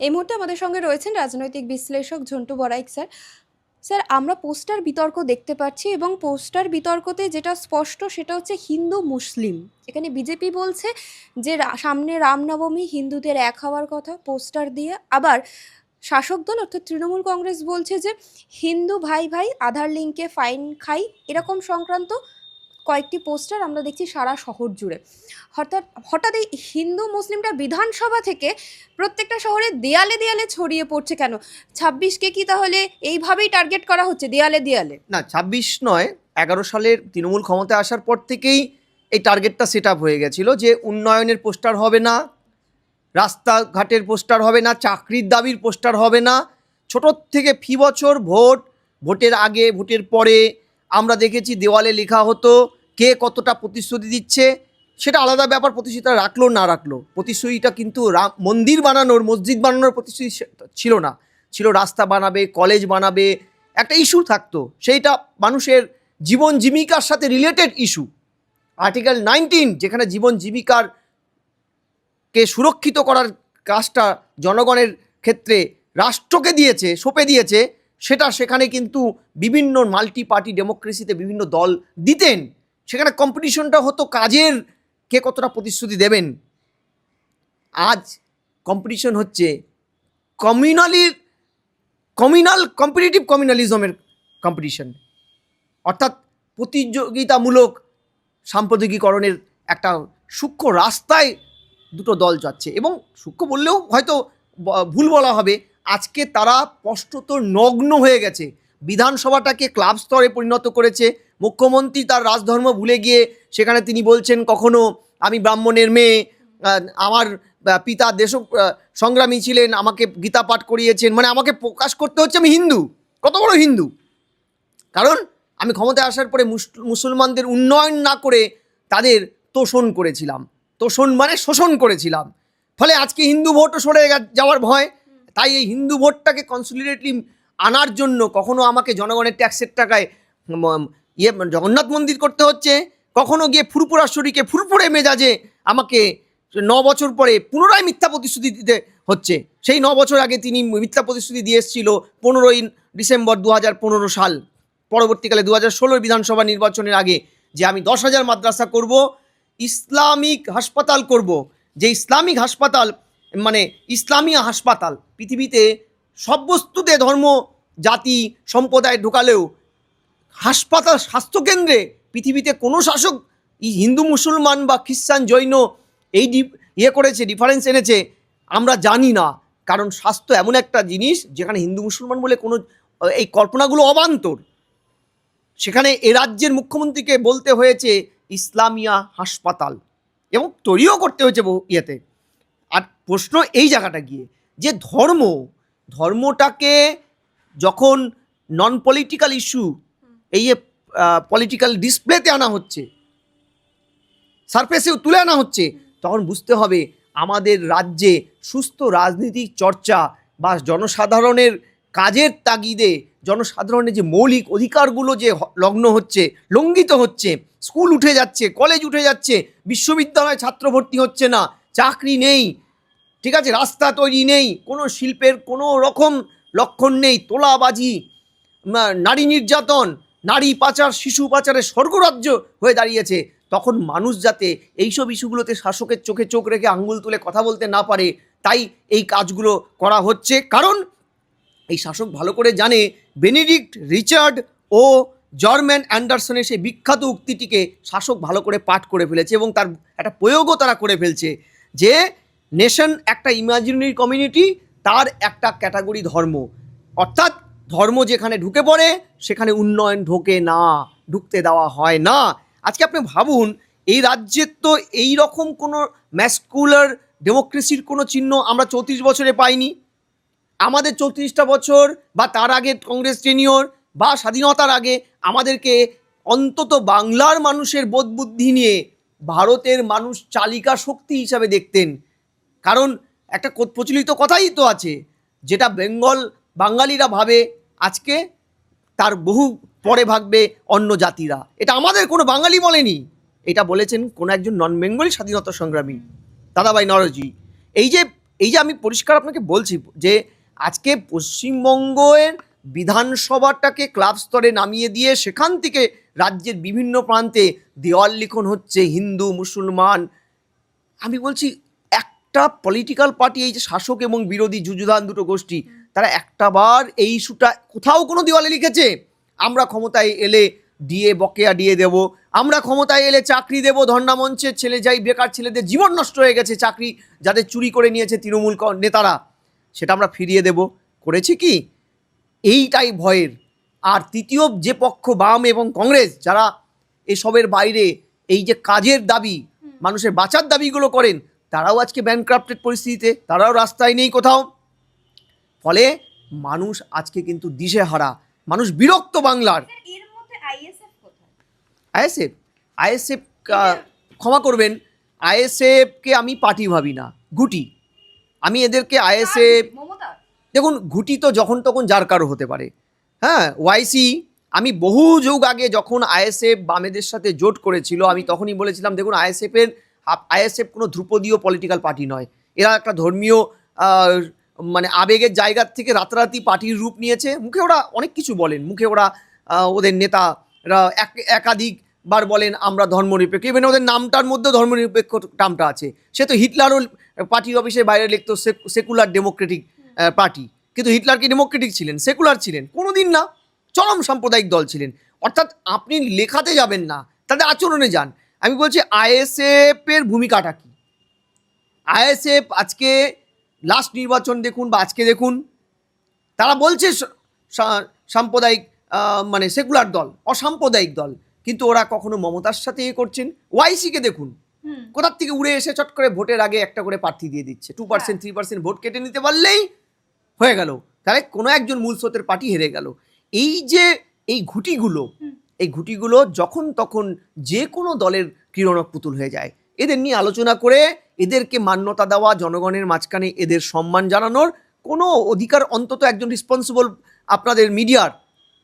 এই মুহূর্তে আমাদের সঙ্গে রয়েছেন রাজনৈতিক বিশ্লেষক ঝন্টু বড়াইক স্যার। স্যার, আমরা পোস্টার বিতর্ক দেখতে পাচ্ছি এবং পোস্টার বিতর্কতে যেটা স্পষ্ট সেটা হচ্ছে হিন্দু মুসলিম। এখানে বিজেপি বলছে যে সামনে রামনবমী, হিন্দুদের এক হওয়ার কথা পোস্টার দিয়ে। আবার শাসক দল অর্থাৎ তৃণমূল কংগ্রেস বলছে যে হিন্দু ভাই ভাই, আধার লিঙ্কে ফাইন খাই, এরকম সংক্রান্ত কয়েকটি পোস্টার আমরা দেখছি সারা শহর জুড়ে। হঠাৎ হঠাৎ এই হিন্দু মুসলিমটা বিধানসভা থেকে প্রত্যেকটা শহরে দেয়ালে দেয়ালে ছড়িয়ে পড়ছে কেন? ছাব্বিশকে কি তাহলে এইভাবেই টার্গেট করা হচ্ছে, দেয়ালে দেয়ালে? না, ছাব্বিশ নয়, এগারো সালের তৃণমূল ক্ষমতায় আসার পর থেকেই এই টার্গেটটা সেট আপ হয়ে গেছিল যে উন্নয়নের পোস্টার হবে না, রাস্তাঘাটের পোস্টার হবে না, চাকরির দাবির পোস্টার হবে না। ছোটোর থেকে ফি বছর, ভোট, ভোটের আগে, ভোটের পরে আমরা দেখেছি দেওয়ালে লেখা হতো কে কতটা প্রতিশ্রুতি দিচ্ছে। সেটা আলাদা ব্যাপার প্রতিশ্রুতিটা রাখল, না রাখল। প্রতিশ্রুতিটা কিন্তু মন্দির বানানোর, মসজিদ বানানোর প্রতিশ্রুতি ছিল না। ছিল রাস্তা বানাবে, কলেজ বানাবে, একটা ইস্যু থাকতো। সেইটা মানুষের জীবন জীবিকার সাথে রিলেটেড ইস্যু আর্টিকেল নাইনটিন যেখানে জীবন জীবিকার কে সুরক্ষিত করার কাজটা জনগণের ক্ষেত্রে রাষ্ট্রকে দিয়েছে, সঁপে দিয়েছে সেটা সেখানে কিন্তু বিভিন্ন মাল্টি পার্টি ডেমোক্রেসিতে বিভিন্ন দল দিতেন। সেখানে কম্পিটিশনটা হতো কাজের, কে কতটা প্রতিশ্রুতি দেবেন। আজ কম্পিটিশন হচ্ছে কমিউনালির কমিউনাল কম্পিটিটিভ কমিউনালিজমের কম্পিটিশন অর্থাৎ প্রতিযোগিতামূলক সাম্প্রদায়িকীকরণের একটা সূক্ষ্ম রাস্তায় দুটো দল যাচ্ছে। এবং সূক্ষ্ম বললেও হয়তো ভুল বলা হবে। আজকে তারা স্পষ্টত নগ্ন হয়ে গেছে। বিধানসভাটাকে ক্লাব স্তরে পরিণত করেছে। মুখ্যমন্ত্রী তার রাজধর্ম ভুলে গিয়ে সেখানে তিনি বলছেন, কখনো আমি ব্রাহ্মণের মেয়ে আমার পিতা দেশ সংগ্রামী ছিলেন, আমাকে গীতা পাঠ করিয়েছেন। মানে আমাকে প্রকাশ করতে হচ্ছে আমি হিন্দু। কত বড় হিন্দু? কারণ আমি ক্ষমতায় আসার পরে মুস- মুসলমানদের উন্নয়ন না করে তাদের তোষণ করেছিলাম। তোষণ মানে শোষণ করেছিলাম। ফলে আজকে হিন্দু ভোটও সরে যাওয়ার ভয়। তাই এই হিন্দু ভোটটাকে কনসলিডেটলি আনার জন্য কখনো আমাকে জনগণের ট্যাক্সের টাকায় ইয়ে জগন্নাথ মন্দির করতে হচ্ছে, কখনো গিয়ে ফুরপুরাশ্বরীকে ফুরপুরে মেজাজে আমাকে ন বছর পরে পুনরায় মিথ্যা প্রতিশ্রুতি দিতে হচ্ছে। সেই ন বছর আগে তিনি মিথ্যা প্রতিশ্রুতি দিয়ে এসেছিল পনেরোই ডিসেম্বর দু হাজার পনেরো সাল। পরবর্তীকালে দু হাজার বিধানসভা নির্বাচনের আগে যে আমি দশ হাজার মাদ্রাসা করব, ইসলামিক হাসপাতাল করব। যে ইসলামিক হাসপাতাল মানে ইসলামিয়া হাসপাতাল, পৃথিবীতে সব বস্তুতে ধর্ম, জাতি, সম্প্রদায় ঢোকালেও হাসপাতাল স্বাস্থ্যকেন্দ্রে পৃথিবীতে কোনো শাসক হিন্দু, মুসলমান বা খ্রিস্টান, জৈন এই ইয়ে করেছে, ডিফারেন্স এনেছে, আমরা জানি না। কারণ স্বাস্থ্য এমন একটা জিনিস যেখানে হিন্দু, মুসলমান বলে কোনো, এই কল্পনাগুলো অবান্তর। সেখানে এ রাজ্যের মুখ্যমন্ত্রীকে বলতে হয়েছে, ইসলামিয়া হাসপাতাল। এবং তৈরিও করতে হয়েছে ইয়েতে। প্রশ্ন এই জায়গাটা গিয়ে যে ধর্ম, ধর্মটাকে যখন নন পলিটিক্যাল ইস্যু এই পলিটিক্যাল ডিসপ্লেতে আনা হচ্ছে সারফেসেও তুলে আনা হচ্ছে, তখন বুঝতে হবে আমাদের রাজ্যে সুস্থ রাজনীতিক চর্চা বা জনসাধারণের কাজের তাগিদে, জনসাধারণের যে মৌলিক অধিকারগুলো যে লগ্ন হচ্ছে, লঙ্ঘিত হচ্ছে, স্কুল উঠে যাচ্ছে কলেজ উঠে যাচ্ছে, বিশ্ববিদ্যালয়ে ছাত্র ভর্তি হচ্ছে না, চাকরি নেই ঠিক আছে, রাস্তা তৈরি নেই, কোনো শিল্পের কোনো রকম লক্ষণ নেই, তোলাবাজি নারী নির্যাতন, নারী পাচার, শিশু পাচারের স্বর্গরাজ্য হয়ে দাঁড়িয়েছে। তখন মানুষ যাতে এইসব ইস্যুগুলোতে শাসকের চোখে চোখ রেখে আঙ্গুল তুলে কথা বলতে না পারে, তাই এই কাজগুলো করা হচ্ছে। কারণ এই শাসক ভালো করে জানে, বেনেডিক্ট রিচার্ড ও জর্ম্যান অ্যান্ডারসনের সেই বিখ্যাত উক্তিটিকে শাসক ভালো করে পাঠ করে ফেলেছে এবং তার একটা প্রয়োগও তারা করে ফেলছে যে নেশন একটা ইমাজিনারি কমিউনিটি, তার একটা ক্যাটাগরি ধর্ম। অর্থাৎ ধর্ম যেখানে ঢুকে পড়ে, সেখানে উন্নয়ন ঢোকে না, ঢুকতে দেওয়া হয় না। আজকে আপনি ভাবুন, এই রাজ্যের তো এই রকম কোনো ম্যাসকুলার ডেমোক্রেসির কোনো চিহ্ন আমরা চৌত্রিশ বছরে পাইনি। আমাদের চৌত্রিশটা বছর বা তার আগে কংগ্রেস টেনিওর বা স্বাধীনতার আগে আমাদেরকে অন্তত বাংলার মানুষের বোধ বুদ্ধি নিয়ে ভারতের মানুষ চালিকা শক্তি হিসাবে দেখতেন। কারণ একটা প্রচলিত কথাই তো আছে, যেটা বেঙ্গল বাঙালিরা ভাবে আজকে তার বহু পরে ভাববে অন্য জাতিরা। এটা আমাদের কোনো বাঙালি বলেনি। এটা বলেছেন কোনো একজন নন বেঙ্গলি স্বাধীনতা সংগ্রামী, দাদাভাই নরজি। এই যে এই যে আমি পরিষ্কার আপনাকে বলছি যে, আজকে পশ্চিমবঙ্গের বিধানসভাটাকে ক্লাব স্তরে নামিয়ে দিয়ে সেখান থেকে রাজ্যের বিভিন্ন প্রান্তে দেওয়াল লিখন হচ্ছে হিন্দু, মুসলমান। আমি বলছি একটা পলিটিক্যাল পার্টি এই যে শাসক এবং বিরোধী যুযুধান দুটো গোষ্ঠী তারা একটাবার এই ইস্যুটা কোথাও কোনো দেওয়ালে লিখেছে আমরা ক্ষমতায় এলে দিয়ে বকেয়া দিয়ে দেব আমরা ক্ষমতায় এলে চাকরি দেব ধর্ণা মঞ্চে ছেলে যাই বেকার ছেলেদের জীবন নষ্ট হয়ে গেছে চাকরি যাদের চুরি করে নিয়েছে তৃণমূল নেতারা সেটা আমরা ফিরিয়ে দেব করেছি কি? এইটাই ভয়ের। আর তৃতীয় যে পক্ষ বাম এবং কংগ্রেস যারা এসবের বাইরে এই যে কাজের দাবি মানুষের বাঁচার দাবিগুলো করেন তারাও আজকে ব্যানক্রাফটেড পরিস্থিতিতে তারাও রাস্তায় নেই কোথাও। ফলে মানুষ আজকে কিন্তু দিশেহারা। মানুষ বিরক্ত বাংলার। আইএসএফ আইএসএফ আইএসএফ ক্ষমা করবেন। আইএসএফকে আমি পার্টি ভাবি না। গুটি। আমি এদেরকে আইএসএফ দেখুন ঘুটি তো যখন তখন যার কারও হতে পারে। হ্যাঁ ওয়াইসি আমি বহু যুগ আগে যখন আইএসএফ বামেদের সাথে জোট করেছিল আমি তখনই বলেছিলাম দেখুন আইএসএফের আইএসএফ কোনো ধ্রুপদীয় পলিটিক্যাল পার্টি নয়। এরা একটা ধর্মীয় মানে আবেগের জায়গার থেকে রাতারাতি পার্টির রূপ নিয়েছে। মুখে ওরা অনেক কিছু বলেন। মুখে ওরা ওদের এক, একাধিকবার বলেন, আমরা ধর্মনিরপেক্ষ। ইভেন ওদের নামটার মধ্যেও ধর্মনিরপেক্ষ টার্মটা আছে। সে তো হিটলারও পার্টির অফিসের বাইরে লিখতো সেকুলার ডেমোক্রেটিক পার্টি কিন্তু হিটলার কি ডেমোক্রেটিক ছিলেন? সেকুলার ছিলেন। কোনোদিন না। চরম সাম্প্রদায়িক দল ছিলেন। অর্থাৎ আপনি লেখাতে যাবেন না। তাদের আচরণে যান। আমি বলছি আইএসএফ এর ভূমিকাটা কি? আইএসএফ আজকে লাস্ট নির্বাচন দেখুন বা আজকে দেখুন তারা বলছে সাম্প্রদায়িক মানে সেকুলার দল অসাম্প্রদায়িক দল কিন্তু ওরা কখনো মমতার সাথে ইয়ে করছেন। ওয়াইসিকে দেখুন। কোথার থেকে উড়ে এসে চট করে ভোটের আগে একটা করে প্রার্থী দিয়ে দিচ্ছে। Two percent three percent vote কেটে নিতে পারলেই হয়ে গেল। তাহলে কোনো একজন মূল স্রোতের পার্টি হেরে গেল। এই যে এই ঘুটিগুলো। এই ঘুটিগুলো যখন তখন যে কোনো দলের ক্রীড়নক পুতুল হয়ে যায়। এদের নিয়ে আলোচনা করে এদেরকে মান্যতা দেওয়া, জনগণের মাঝখানে এদের সম্মান জানানোর কোনো অধিকার অন্তত একজন রেসপন্সিবল আপনাদের মিডিয়ার,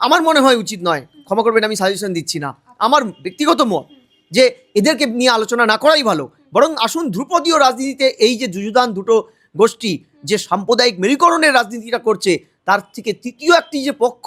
আমার মনে হয় উচিত নয়। ক্ষমা করবেন, আমি সাজেশন দিচ্ছি না। আমার ব্যক্তিগত মত যে এদেরকে নিয়ে আলোচনা না করাই ভালো। বরং আসুন ধ্রুপদীয় রাজনীতিতে এই যে যুযুদান দুটো গোষ্ঠী, যে সাম্প্রদায়িক মেরুকরণের রাজনীতিটা করছে, তার থেকে তৃতীয় একটি যে পক্ষ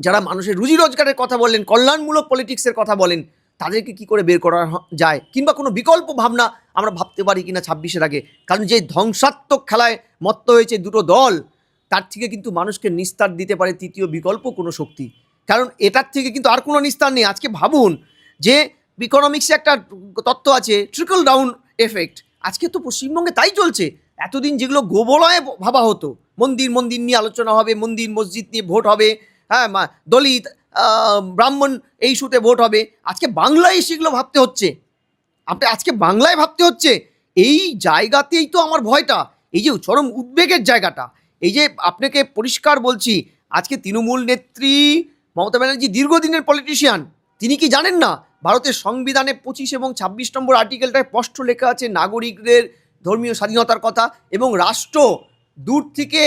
যারা মানুষের রুজি রোজগারের কথা বলেন কল্যাণমূলক পলিটিক্সের কথা বলেন, তাদেরকে কি করে বের করা যায়? কিংবা কোনো বিকল্প ভাবনা আমরা ভাবতে পারি কিনা ছাব্বিশের আগে? কারণ যে ধ্বংসাত্মক খেলায় মত্ত হয়েছে দুটো দল, তার থেকে কিন্তু মানুষকে নিস্তার দিতে পারে তৃতীয় বিকল্প কোনো শক্তি। কারণ এটার থেকে কিন্তু আর কোনো নিস্তার নেই। আজকে ভাবুন যে ইকোনমিক্সে একটা তত্ত্ব আছে ট্রিকল ডাউন এফেক্ট আজকে তো পশ্চিমবঙ্গে তাই চলছে। এতদিন যেগুলো গোবলয়ে ভাবা হতো, মন্দির মন্দির নিয়ে আলোচনা হবে, মন্দির মসজিদ নিয়ে ভোট হবে হ্যাঁ দলিত ব্রাহ্মণ, এই ইস্যুতে ভোট হবে। আজকে বাংলায় সেগুলো ভাবতে হচ্ছে। আপনি আজকে বাংলায় ভাবতে হচ্ছে, এই জায়গাতেই তো আমার ভয়টা, এই যে চরম উদ্বেগের জায়গাটা। এই যে আপনাকে পরিষ্কার বলছি, আজকে তৃণমূল নেত্রী মমতা ব্যানার্জি দীর্ঘদিনের পলিটিশিয়ান তিনি কি জানেন না, ভারতের সংবিধানে পঁচিশ এবং ছাব্বিশ নম্বর আর্টিকেলটায় স্পষ্ট লেখা আছে, নাগরিকদের ধর্মীয় স্বাধীনতার কথা এবং রাষ্ট্র দূর থেকে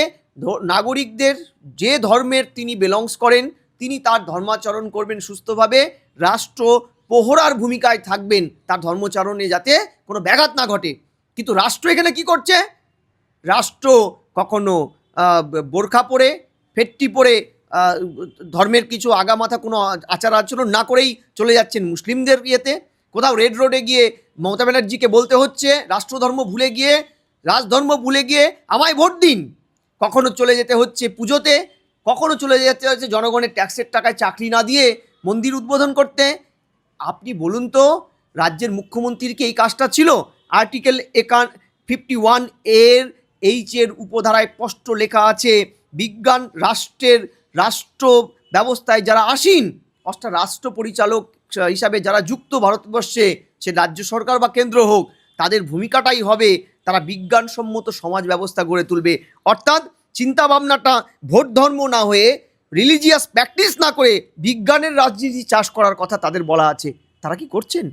নাগরিকদের যে ধর্মের তিনি বিলংস করেন, তিনি তার ধর্মাচরণ করবেন সুস্থভাবে, রাষ্ট্র প্রহরার ভূমিকায় থাকবেন তার ধর্মচারণে যাতে কোনো ব্যাঘাত না ঘটে। কিন্তু রাষ্ট্র এখানে কি করছে? রাষ্ট্র কখনো বোরখা পরে, ফেট্টি পরে ধর্মের কিছু আগামাথা কোনো আচার আচরণ না করেই চলে যাচ্ছেন মুসলিমদের ইয়েতে। কোথাও রেড রোডে গিয়ে মমতা ব্যানার্জিকে বলতে হচ্ছে, রাষ্ট্রধর্ম ভুলে গিয়ে, রাজধর্ম ভুলে গিয়ে আমায় ভোট দিন। কখনো চলে যেতে হচ্ছে পুজোতে, কখনো চলে যেতে হচ্ছে জনগণের ট্যাক্সের টাকায় চাকরি না দিয়ে মন্দির উদ্বোধন করতে। আপনি বলুন তো, রাজ্যের মুখ্যমন্ত্রীর কি এই কাজটা ছিল? আর্টিকেল একান, ফিফটি ওয়ানের, এইচ এর উপধারায় স্পষ্ট লেখা আছে, বিজ্ঞান রাষ্ট্রের রাষ্ট্র ব্যবস্থায় যারা আসীন অর্থাৎ রাষ্ট্র পরিচালক হিসাবে যারা যুক্ত ভারতবর্ষে, সে রাজ্য সরকার বা কেন্দ্র হোক, তাদের ভূমিকাটাই হবে তারা বিজ্ঞানসম্মত সমাজ ব্যবস্থা গড়ে তুলবে। অর্থাৎ চিন্তাভাবনাটা ভোট ধর্ম না হয়ে রিলিজিয়াস প্র্যাকটিস না করে বিজ্ঞানের রাজনীতি চাষ করার কথা তাদের বলা আছে। তারা কি করছেন?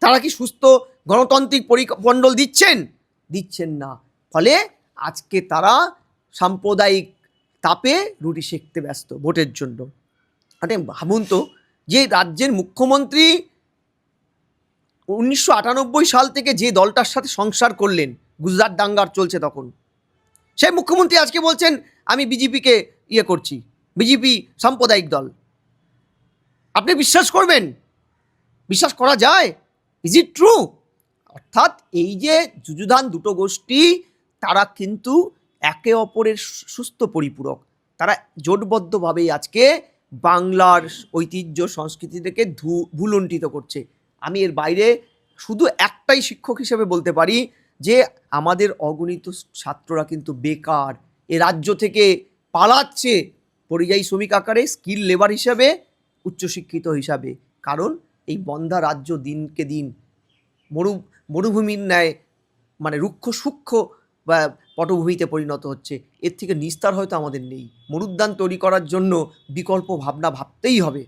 তারা কি সুস্থ গণতান্ত্রিক পরিমণ্ডল দিচ্ছেন? দিচ্ছেন না। ফলে আজকে তারা সাম্প্রদায়িক তাপে রুটি সেঁকতে ব্যস্ত ভোটের জন্য। মানে ভাবুন তো, যে রাজ্যের মুখ্যমন্ত্রী উনিশশো আটানব্বই সাল থেকে যে দলটার সাথে সংসার করলেন, গুজরাট দাঙ্গার চলছে তখন। সেই মুখ্যমন্ত্রী আজকে বলছেন, আমি বিজেপিকে ইয়ে করছি, বিজেপি সাম্প্রদায়িক দল। আপনি বিশ্বাস করবেন? বিশ্বাস করা যায়? ইজ ইট ট্রু অর্থাৎ এই যে যুযুধান দুটো গোষ্ঠী, তারা কিন্তু একে অপরের সুস্থ পরিপূরক। তারা জোটবদ্ধভাবেই আজকে বাংলার ঐতিহ্য, সংস্কৃতিটাকে ধু, ভুলুণ্ঠিত করছে। আমি এর বাইরে শুধু একটাই শিক্ষক হিসেবে বলতে পারি যে আমাদের অগণিত ছাত্ররা কিন্তু বেকার। এ রাজ্য থেকে পালাচ্ছে পরিযায়ী শ্রমিক আকারে স্কিল লেবার হিসাবে, উচ্চশিক্ষিত হিসাবে। কারণ এই বন্ধা রাজ্য দিনকে দিন মরু, মরুভূমির ন্যায় মানে রুক্ষ সূক্ষ্ম বা পটভূমিতে পরিণত হচ্ছে। এর থেকে নিস্তার হয়তো আমাদের নেই। মরুদ্যান তৈরি করার জন্য বিকল্প ভাবনা ভাবতেই হবে।